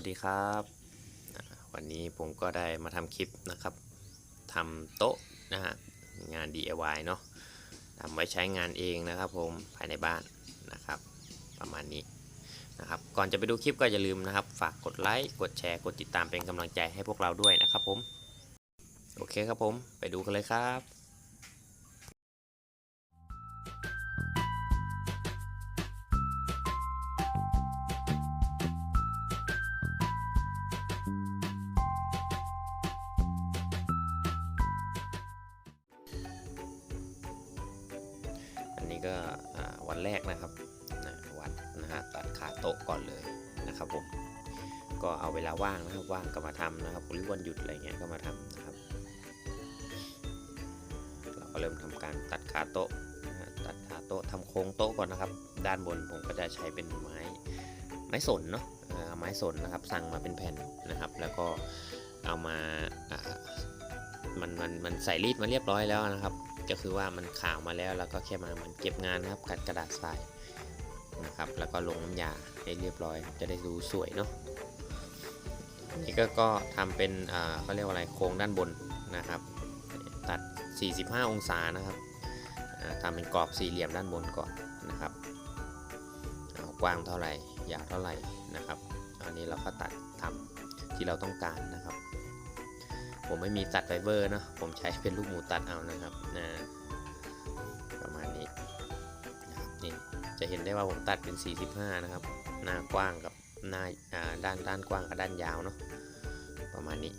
วัสดีครับ วันนี้ผมก็ได้มาทำคลิปนะครับทำโต๊ะนะฮะงาน DIY เนาะทำไว้ใช้งานเองนะครับผมภายในบ้านนะครับ ประมาณนี้นะครับก่อนจะไปดูคลิปก็อย่าลืมนะครับ ฝากกดไลค์กดแชร์กดติดตามเป็นกำลังใจให้พวกเราด้วยนะครับผม โอเคครับผมไปดูกันเลยครับ นี้ก็วันแรกนะครับนะวัดนะฮะตัดขาโต๊ะก่อนเลยนะครับผมก็เอาเวลาว่างนะครับว่างก็มาทำนะครับหรือวันหยุดอะไรเงี้ยก็มาทำนะครับ เราก็เริ่มทำการตัดขาโต๊ะนะตัดขาโต๊ะทำโครงโต๊ะก่อนนะครับ ด้านบนผมก็จะใช้เป็นไม้ไม้สนเนาะไม้สนนะครับ สั่งมาเป็นแผ่นนะครับ แล้วก็เอามามันมันมันใส่รีดมาเรียบร้อยแล้วนะครับ ก็คือว่ามันข่าวมาแล้วแล้วก็แค่มามันเก็บงานนะครับกัดกระดาษทรายนะครับ แล้วก็ลงน้ำยาให้เรียบร้อยจะได้ดูสวยเนาะนี่ก็ก็ทำเป็นอ่าเขาเรียกว่าอะไรโครงด้านบนนะครับ ตัด 45 องศานะครับอ่าทำเป็นกรอบสี่เหลี่ยมด้านบนก่อนนะครับกว้างเท่าไหร่ยาวเท่าไหร่นะครับ อันนี้เราก็ตัดทำที่เราต้องการนะครับ ผมไม่มีตัดไฟเบอร์เนอะผมใช้เป็นลูกหมูตัดเอานะครับนะประมาณนี้นะครับนี่จะเห็นได้ว่าผมตัดเป็น 45 นะครับ หน้ากว้างกับหน้าอ่าด้านด้านกว้างกับด้านยาวเนาะประมาณนี้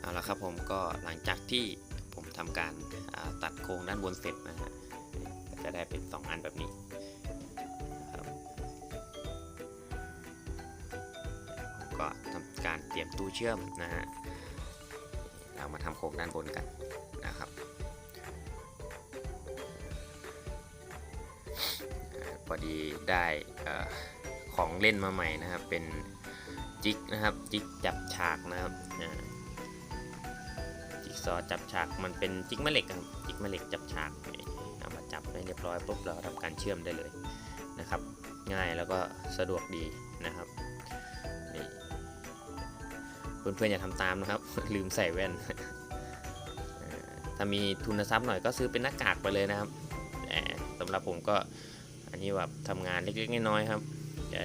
เอาละครับผมก็หลังจากที่ผมทำการตัดโครงด้านบนเสร็จนะฮะจะได้เป็น 2 อันแบบนี้ ตู้เชื่อมนะฮะเรามาทำโครงด้านบนกันนะครับพอดีได้ของเล่นมาใหม่นะครับ เป็นจิกนะครับจิกจับฉากนะครับจิ๊กซอว์จับฉากมันเป็นจิ๊กแม่เหล็กครับจิ๊กแม่เหล็กจับฉากเอามาจับให้เรียบร้อยปุ๊บเราทำการเชื่อมได้เลยนะครับ ง่ายแล้วก็สะดวกดีนะครับ เพื่อนๆอย่าทำตามนะครับ ลืมใส่แว่น ถ้ามีทุนทรัพย์หน่อยก็ซื้อเป็นหน้ากากไปเลยนะครับแต่สำหรับผมก็อันนี้แบบทำงานเล็กๆน้อยๆครับแต่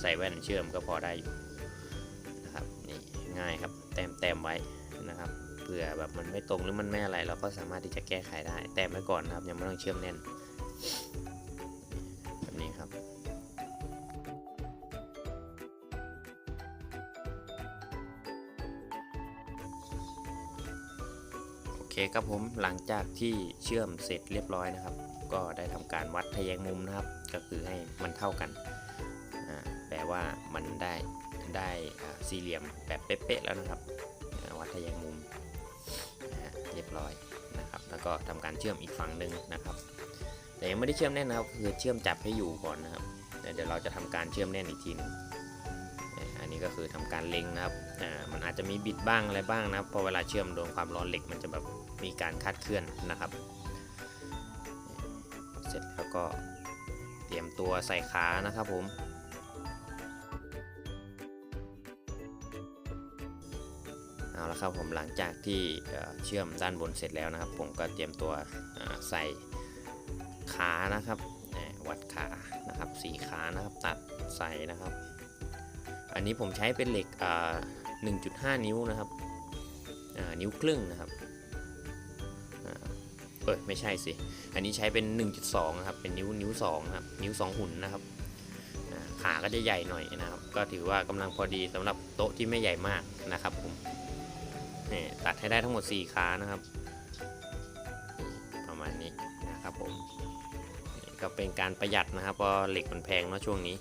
ใส่แว่นเชื่อมก็พอได้อยู่นะครับนี่ง่ายครับแต้มแต้มๆไว้นะครับเผื่อแบบมันไม่ตรงหรือมันไม่อะไร เราก็สามารถที่จะแก้ไขได้ แต่ไว้ก่อนนะครับยังไม่ต้องเชื่อมแน่น เคครับผมหลังจากที่เชื่อมเสร็จเรียบร้อยนะครับ ก็ได้ทำการวัดทะแยงมุมนะครับ ก็คือให้มันเท่ากันอ่าแปลว่ามันได้ได้สี่เหลี่ยมแบบเป๊ะๆแล้วนะครับ วัดทะแยงมุมนะฮะเรียบร้อยนะครับ แล้วก็ทำการเชื่อมอีกฝั่งหนึ่งนะครับ แต่ยังไม่ได้เชื่อมแน่นนะครับคือเชื่อมจับให้อยู่ก่อนนะครับเดี๋ยวเราจะทำการเชื่อมแน่นอีกทีนึงอันนี้ก็คือทำการเล็งนะครับอ่ามันอาจ จะมีบิดบ้างอะไรบ้างนะครับพอเวลาเชื่อมโดนความร้อนเหล็กมันจะแบบมีการคาดเคลื่อนนะครับ เสร็จแล้วก็เตรียมตัวใส่ขานะครับผมเอาละครับผมหลังจากที่เชื่อมด้านบนเสร็จแล้วนะครับ ผมก็เตรียมตัวใส่ขานะครับวัดขานะครับสีขานะครับตัดใส่นะครับ อันนี้ผมใช้เป็นเหล็กอ่า 1.5 นิ้วนะครับนิ้วครึ่งนะครับเออไม่ใช่สิ อันนี้ใช้เป็น 1.2 นะครับ เป็นนิ้วนิ้ว2นะครับ นิ้ว 2 หุ่นนะครับขาก็จะใหญ่หน่อยนะครับ ก็ถือว่ากำลังพอดีสำหรับโต๊ะที่ไม่ใหญ่มากนะครับผมนี่ตัดให้ได้ทั้งหมด 4 ขานะครับ ประมาณนี้นะครับผมก็เป็นการประหยัดนะครับเพราะเหล็กมันแพงเนาะช่วงนี้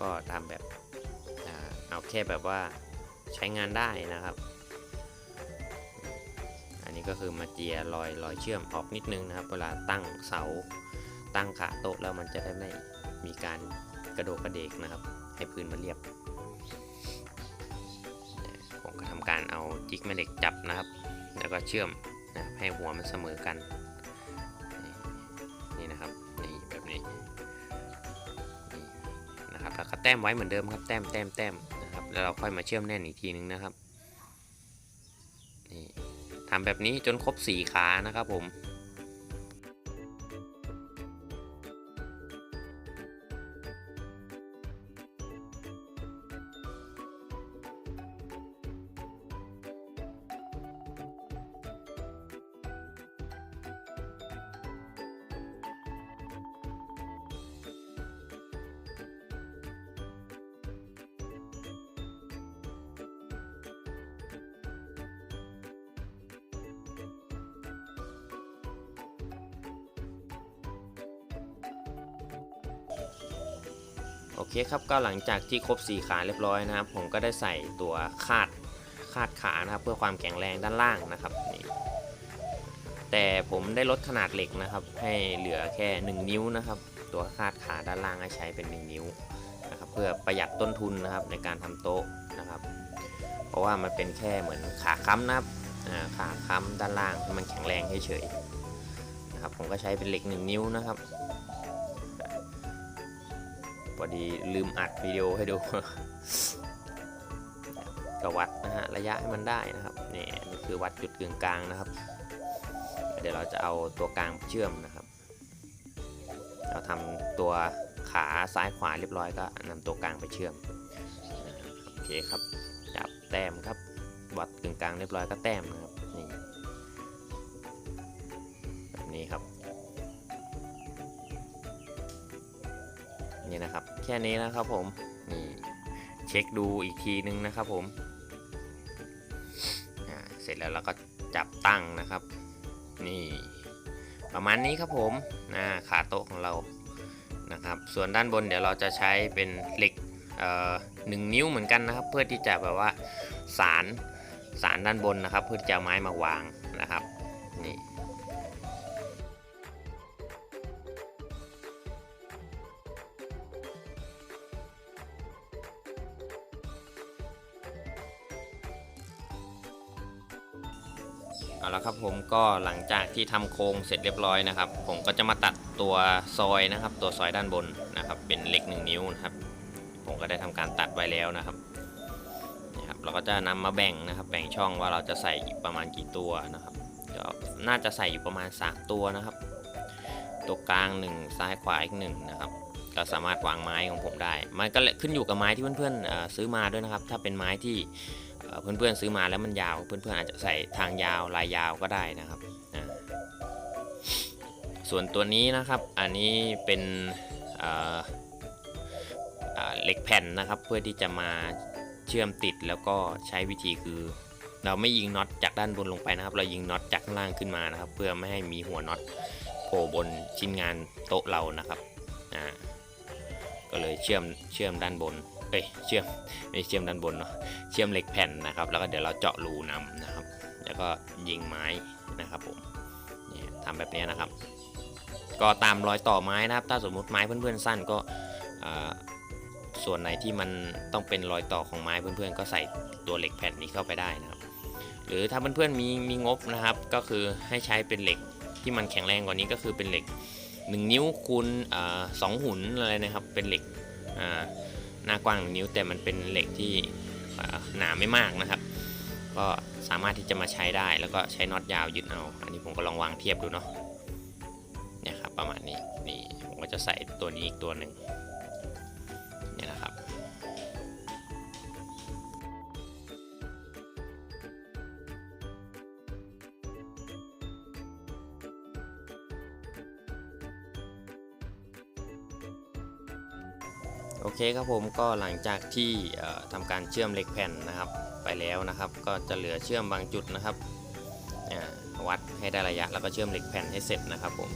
ก็ทำแบบเอาแค่แบบว่า ใช้งานได้นะครับ อันนี้ก็คือมาเจียรอยรอยเชื่อมออกนิดนึงนะครับ เวลาตั้งเสาตั้งขาโต๊ะแล้วมันจะได้ไม่มีการกระโดดกระเดกนะครับ ให้พื้นมันเรียบ ผมก็ทำการเอาจิกแม่เหล็กจับนะครับ แล้วก็เชื่อมนะครับให้หัวมันเสมอกันนี่นะครับนี่แบบนี้นะครับแล้วก็แต้มไว้เหมือนเดิมครับแต้มแต้มแต้ม แล้วเราค่อยมาเชื่อมแน่นอีกทีนึงนะครับนี่ทำแบบนี้จนครบสี่ขานะครับผม โอเคครับก็หลังจากที่ครบ 4 ขาเรียบร้อยนะครับ ผมก็ได้ใส่ตัวคาดคาดขานะครับ เพื่อความแข็งแรงด้านล่างนะครับนี่แต่ผมได้ลดขนาดเหล็กนะครับ ให้เหลือแค่ 1 นิ้วนะครับ ตัวคาดขาด้านล่างให้ใช้เป็น 1 นิ้วนะครับ เพื่อประหยัดต้นทุนนะครับในการทำโต๊ะนะครับ เพราะว่ามันเป็นแค่เหมือนขาค้ำนะครับขาค้ำด้านล่างให้มันแข็งแรงเฉยๆนะครับ ผมก็ใช้เป็นเหล็ก 1 นิ้วนะครับ พอดีลืมอัดวิดีโอให้ดูก็วัดนะฮะระยะให้มันได้นะครับนี่นี่คือวัดจุดกึ่งกลางนะครับ เดี๋ยวเราจะเอาตัวกลางเชื่อมนะครับ เราทำตัวขาซ้ายขวาเรียบร้อยก็นำตัวกลางไปเชื่อมโอเคครับจับแต้มครับวัดกึ่งกลางเรียบร้อยก็แต้มนะครับ นี่นะครับ แค่นี้นะครับผมนี่เช็คดูอีกทีนึงนะครับผมเสร็จแล้วเราก็จับตั้งนะครับ นี่ประมาณนี้ครับผมนะขาโต๊ะของเรานะครับ ส่วนด้านบนเดี๋ยวเราจะใช้เป็นเหล็กหนึ่งนิ้วเหมือนกันนะครับ เพื่อที่จะแบบว่าสารสารด้านบนนะครับ เพื่อจะไม้มาวาง เอาละครับผมก็หลังจากที่ทำโครงเสร็จเรียบร้อยนะครับ ผมก็จะมาตัดตัวซอยนะครับ ตัวซอยด้านบนนะครับ เป็นเหล็ก1นิ้วนะครับ ผมก็ได้ทำการตัดไว้แล้วนะครับนี่ครับ เราก็จะนำมาแบ่งนะครับ แบ่งช่องว่าเราจะใส่ประมาณกี่ตัวนะครับก็น่าจะใส่อยู่ประมาณ 3 ตัวนะครับ ตัวกลาง 1 ซ้ายขวาอีกหนึ่งนะครับก็สามารถวางไม้ของผมได้ มันก็ขึ้นอยู่กับไม้ที่เพื่อนๆซื้อมาด้วยนะครับ ถ้าเป็นไม้ที่ เพื่อนๆซื้อมาแล้วมันยาว เพื่อนๆอาจจะใส่ทางยาวลายยาวก็ได้นะครับ ส่วนตัวนี้นะครับ อันนี้เป็นเอ่ออ่าเหล็กแผ่นนะครับ เพื่อที่จะมาเชื่อมติดแล้วก็ใช้วิธีคือ เราไม่ยิงน็อตจากด้านบนลงไปนะครับ เรายิงน็อตจากข้างล่างขึ้นมานะครับ เพื่อไม่ให้มีหัวน็อตโผล่บนชิ้นงานโต๊ะเรานะครับ ก็เลยเชื่อมเชื่อมด้านบน อ้ยเชื่อมไม่เชื่อมด้านบนเนาะเชื่อมเหล็กแผ่นนะครับ แล้วก็เดี๋ยวเราเจาะรูนำนะครับ แล้วก็ยิงไม้นะครับผมนี่ทำแบบนี้นะครับ ก็ตามรอยต่อไม้นะครับ ถ้าสมมุติไม้เพื่อนๆสั้นก็ส่วนไหนที่มันต้องเป็นรอยต่อของไม้เพื่อนๆ ก็ใส่ตัวเหล็กแผ่นนี้เข้าไปได้นะครับ หรือถ้าเพื่อนๆมีมีงบนะครับ ก็คือให้ใช้เป็นเหล็กที่มันแข็งแรงกว่านี้ก็คือเป็นเหล็ก 1 นิ้วคูณสองหุ่นอะไรนะครับ เป็นเหล็ก หน้ากว้างหนึ่งนิ้ว แต่มันเป็นเหล็กที่หนาไม่มากนะครับ ก็สามารถที่จะมาใช้ได้แล้วก็ใช้น็อตยาวยึดเอา อันนี้ผมก็ลองวางเทียบดูเนาะเนี่ยครับประมาณนี้นี่ผมก็จะใส่ตัวนี้อีกตัวหนึ่ง เคครับผมก็หลังจากที่เอ่อทำการเชื่อมเหล็กแผ่นนะครับ ไปแล้วนะครับ ก็จะเหลือเชื่อมบางจุดนะครับวัดให้ได้ระยะแล้วก็เชื่อมเหล็กแผ่นให้เสร็จนะครับผม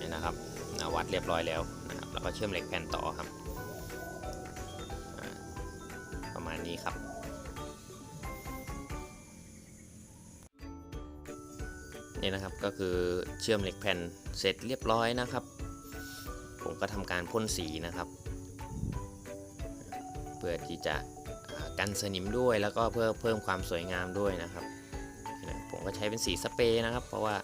นี่นะครับวัดเรียบร้อยแล้วนะครับแล้วก็เชื่อมเหล็กแผ่นต่อครับ ประมาณนี้ครับนี่นะครับก็คือเชื่อมเหล็กแผ่นเสร็จเรียบร้อยนะครับ ก็ทำการพ่นสีนะครับ เพื่อที่จะกันสนิมด้วยแล้วก็เพื่อเพิ่มความสวยงามด้วยนะครับ ผมก็ใช้เป็นสีสเปรย์นะครับ เพราะว่า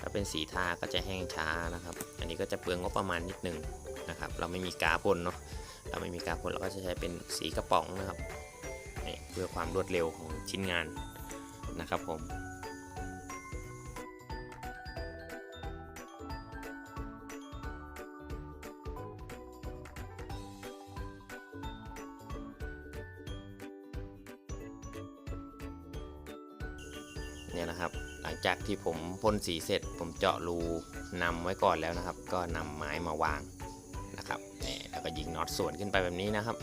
ถ้าเป็นสีทาก็จะแห้งช้านะครับ อันนี้ก็จะเปลืองงบประมาณนิดนึงนะครับ เราไม่มีกาพ่นเนาะเราไม่มีกาพ่นเราก็จะใช้เป็นสีกระป๋องนะครับเพื่อความรวดเร็วของชิ้นงานนะครับผม เนี่ยนะครับ หลังจากที่ผมพ่นสีเสร็จ ผมเจาะรูนำไว้ก่อนแล้วนะครับ ก็นำไม้มาวางนะครับนี่แล้วก็ยิงน็อตสวนขึ้นไปแบบนี้นะครับ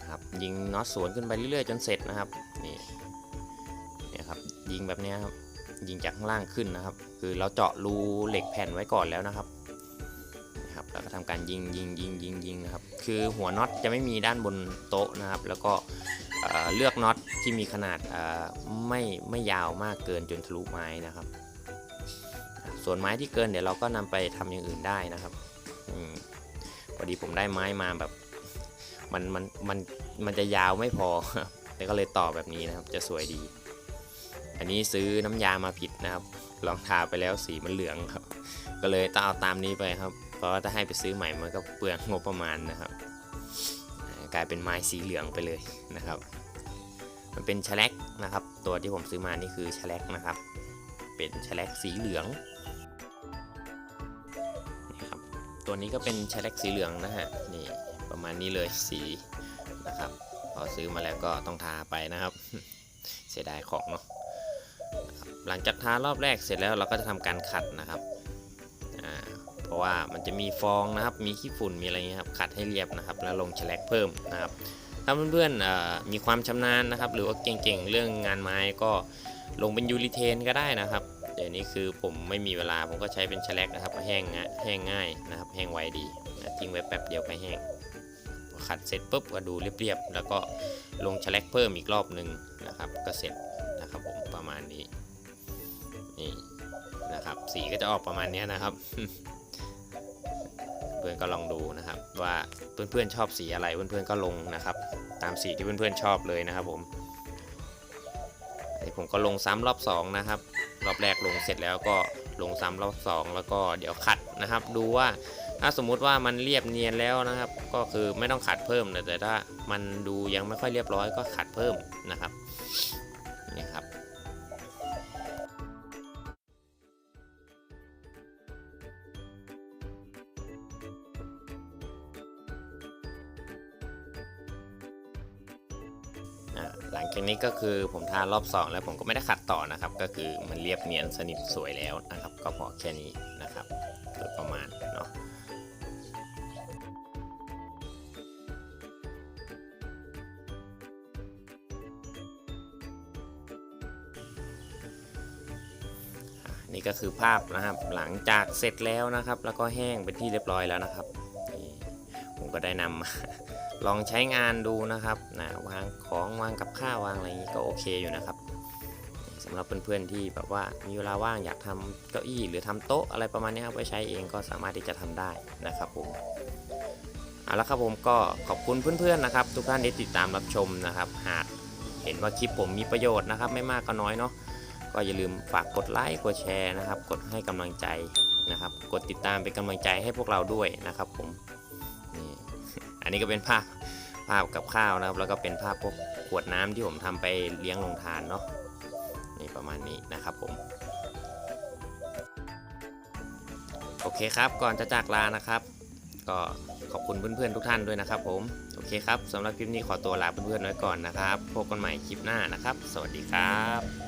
นะครับยิงน็อตสวนขึ้นไปเรื่อยๆจนเสร็จนะครับนี่เนี่ยครับยิงแบบนี้ครับยิงจากข้างล่างขึ้นนะครับ คือเราเจาะรูเหล็กแผ่นไว้ก่อนแล้วนะครับ นะครับ แล้วก็ทำการยิงยิงยิงยิงยิงนะครับ คือหัวน็อตจะไม่มีด้านบนโต๊ะนะครับ แล้วก็เเลือกน็อตที่มีขนาดไม่ไม่ยาวมากเกินจนทะลุไม้นะครับ ส่วนไม้ที่เกินเดี๋ยวเราก็นำไปทำอย่างอื่นได้นะครับอพอดีผมได้ไม้มาแบบมันมันมันมันจะยาวไม่พอแต่ก็เลยต่อแบบนี้นะครับ จะสวยดี อันนี้ซื้อน้ำยามาผิดนะครับ ลองทาไปแล้วสีมันเหลืองครับ ก็เลยต้องเอาตามนี้ไปครับ ราะว่าถ้าให้ไปซื้อใหม่มันก็เปลืองงบประมาณนะครับ กลายเป็นไม้สีเหลืองไปเลยนะครับ มันเป็นแลกนะครับ ตัวที่ผมซื้อมานี่คือแลกนะครับ เป็นแลกสีเหลืองนี่ครับตัวนี้ก็เป็นแลกสีเหลืองนะฮะนี่ประมาณนี้เลยสีนะครับ พอซื้อมาแล้วก็ต้องทาไปนะครับ เสียดายของเนาะหลังจากทารอบแรกเสร็จแล้วเราก็จะทำการขัดนะครับ ราะว่ามันจะมีฟองนะครับ มีขี้ฝุ่น มีอะไรเงี้ยครับ ขัดให้เรียบนะครับ แล้วลงแฉลกเพิ่มนะครับ ถ้าเพื่อนๆมีความชำนาญนะครับ หรือว่าเก่งๆ เรื่องงานไม้ก็ลงเป็นยูริเทนก็ได้นะครับ เดี๋ยวนี้คือผมไม่มีเวลา ผมก็ใช้เป็นแฉลกนะครับ แห้งง่ายแห้งง่ายนะครับ แห้งไวดีนะทิ้งไว้แป๊บเดียวก็แห้ง ขัดเสร็จปุ๊บก็ดูเรียบๆ แล้วก็ลงแฉลกเพิ่มอีกรอบหนึ่งนะครับ ก็เสร็จนะครับผมประมาณนี้ นี่นะครับ สีก็จะออกประมาณนี้นะครับ พื่อนก็ลองดูนะครับ ว่าเพื่อนๆชอบสีอะไรเพื่อนๆก็ลงนะครับ ตามสีที่เพื่อนๆชอบเลยนะครับผมอันนี้ผมก็ลงซ้ำรอบสองนะครับรอบแรกลงเสร็จแล้วก็ลงซ้ำรอบสองแล้วก็เดี๋ยวขัดนะครับ ดูว่าถ้าสมมุติว่ามันเรียบเนียนแล้วนะครับ ก็คือไม่ต้องขัดเพิ่มแต่ถ้ามันดูยังไม่ค่อยเรียบร้อยก็ขัดเพิ่มนะครับ้ก็คือผมทารอบ 2 แล้วผมก็ไม่ได้ขัดต่อนะครับ ก็คือมันเรียบเนียนสนิทสวยแล้วนะครับ ก็พอแค่นี้นะครับโดยประมาณเนาะนี่ก็คือภาพนะครับหลังจากเสร็จแล้วนะครับ แล้วก็แห้งเป็นที่เรียบร้อยแล้วนะครับผมก็ได้นำมาลองใช้งานดูนะครับนะวา ของวางกับข้าววางอะไรอย่างนี้ก็โอเคอยู่นะครับสำหรับเพื่อนๆที่แบบว่ามีเวลาว่างอยากทำเก้าอี้หรือทำโต๊ะอะไรประมาณนี้ครับไว้ใช้เองก็สามารถที่จะทำได้นะครับผมเอาละครับผมก็ขอบคุณเพื่อนๆนะครับ ทุกท่านที่ติดตามรับชมนะครับ หากเห็นว่าคลิปผมมีประโยชน์นะครับ ไม่มากก็น้อยเนาะก็อย่าลืมฝากกดไลค์กดแชร์นะครับ กดให้กำลังใจนะครับ กดติดตามเป็นกำลังใจให้พวกเราด้วยนะครับผมนี่อันนี้ก็เป็นภาพภาพกับข้าวนะครับ แล้วก็เป็นภาพพวก ขวดน้ำที่ผมทำไปเลี้ยงลงทานเนาะนี่ประมาณนี้นะครับผม โอเคครับก่อนจะจากลานะครับ ก็ขอบคุณเพื่อนๆทุกท่านด้วยนะครับ ผมโอเคครับสำหรับคลิปนี้ขอตัวลาเพื่อนๆไว้ก่อนนะครับพบกันใหม่คลิปหน้านะครับ สวัสดีครับ